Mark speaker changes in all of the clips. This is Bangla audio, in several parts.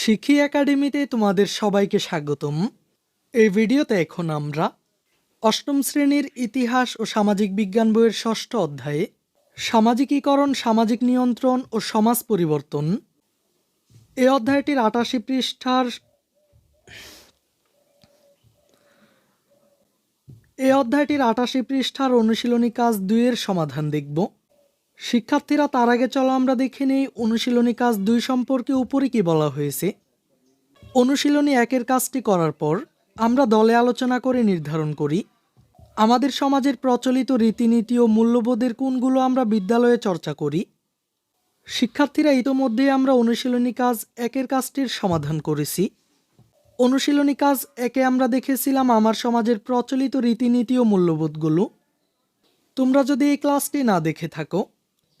Speaker 1: শিখি একাডেমিতে তোমাদের সবাইকে স্বাগতম। এই ভিডিওতে এখন আমরা অষ্টম শ্রেণির ইতিহাস ও সামাজিক বিজ্ঞান বইয়ের ষষ্ঠ অধ্যায়ে সামাজিকীকরণ, সামাজিক নিয়ন্ত্রণ ও সমাজ পরিবর্তন। এই অধ্যায়টির আটাশি পৃষ্ঠার এই অধ্যায়টির আটাশি পৃষ্ঠার অনুশীলনী কাজ দুইয়ের সমাধান দেখব। শিক্ষার্থীরা তার আগে চলো আমরা দেখে নেই অনুশীলনী কাজ দুই সম্পর্কে উপরে কি বলা হয়েছে। অনুশীলনী একের কাজটি করার পর আমরা দলে আলোচনা করে নির্ধারণ করি, আমাদের সমাজের প্রচলিত রীতিনীতি ও মূল্যবোধের কোনগুলো আমরা বিদ্যালয়ে চর্চা করি। শিক্ষার্থীরা ইতোমধ্যেই আমরা অনুশীলনী কাজ একের কাজটির সমাধান করেছি। অনুশীলনী কাজ একে আমরা দেখেছিলাম আমার সমাজের প্রচলিত রীতিনীতি ও মূল্যবোধগুলো। তোমরা যদি এই ক্লাসটি না দেখে থাকো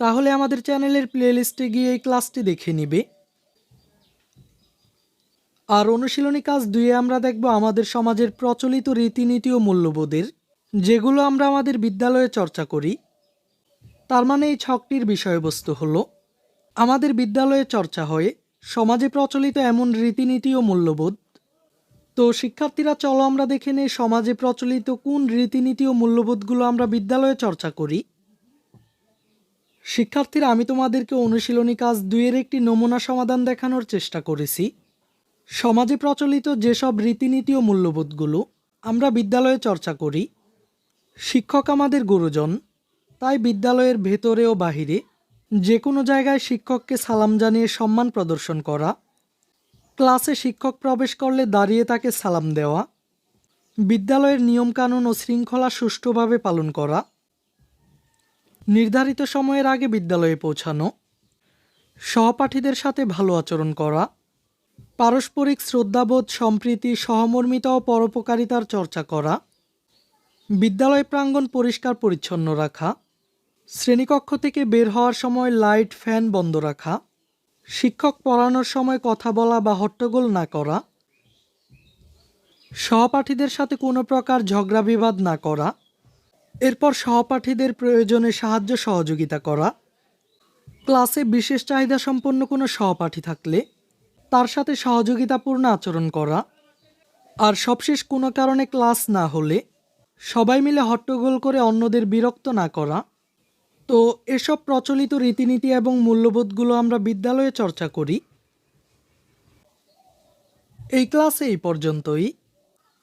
Speaker 1: তাহলে আমাদের চ্যানেলের প্লেলিস্টে গিয়ে এই ক্লাসটি দেখে নিবে। আর অনুশীলনী কাজ দুয়ে আমরা দেখব আমাদের সমাজের প্রচলিত রীতিনীতি ও মূল্যবোধের, যেগুলো আমরা আমাদের বিদ্যালয়ে চর্চা করি। তার মানে এই ছকটির বিষয়বস্তু হলো, আমাদের বিদ্যালয়ে চর্চা হয় সমাজে প্রচলিত এমন রীতিনীতি ও মূল্যবোধ। তো শিক্ষার্থীরা, চলো আমরা দেখে নেই সমাজে প্রচলিত কোন রীতিনীতি ও মূল্যবোধগুলো আমরা বিদ্যালয়ে চর্চা করি। শিক্ষার্থীরা, আমি তোমাদেরকে অনুশীলনী কাজ দুইয়ের একটি নমুনা সমাধান দেখানোর চেষ্টা করেছি। সমাজে প্রচলিত যেসব রীতিনীতি ও মূল্যবোধগুলো আমরা বিদ্যালয়ে চর্চা করি, শিক্ষক আমাদের গুরুজন, তাই বিদ্যালয়ের ভেতরে ও বাহিরে যে কোনো জায়গায় শিক্ষককে সালাম জানিয়ে সম্মান প্রদর্শন করা, ক্লাসে শিক্ষক প্রবেশ করলে দাঁড়িয়ে তাকে সালাম দেওয়া, বিদ্যালয়ের নিয়মকানুন ও শৃঙ্খলা সুষ্ঠুভাবে পালন করা নির্ধারিত সময়ের আগে বিদ্যালয়ে পৌঁছানো, সহপাঠীদের সাথে ভালো আচরণ করা, পারস্পরিক শ্রদ্ধাবোধ, সম্প্রীতি, সহমর্মিতা ও পরোপকারিতার চর্চা করা, বিদ্যালয় প্রাঙ্গণ পরিষ্কার পরিচ্ছন্ন রাখা, শ্রেণীকক্ষ থেকে বের হওয়ার সময় লাইট, ফ্যান বন্ধ রাখা, শিক্ষক পড়ানোর সময় কথা বলা বা হট্টগোল না করা, সহপাঠীদের সাথে কোনো প্রকার ঝগড়া বিবাদ না করা এরপর সহপাঠীদের প্রয়োজনে সাহায্য সহযোগিতা করা, ক্লাসে বিশেষ চাহিদা সম্পন্ন কোনো সহপাঠী থাকলে তার সাথে সহযোগিতাপূর্ণ আচরণ করা, আর সবশেষ কোনো কারণে ক্লাস না হলে সবাই মিলে হট্টগোল করে অন্যদের বিরক্ত না করা। তো এসব প্রচলিত রীতিনীতি এবং মূল্যবোধগুলো আমরা বিদ্যালয়ে চর্চা করি। এই ক্লাসে এই পর্যন্তই।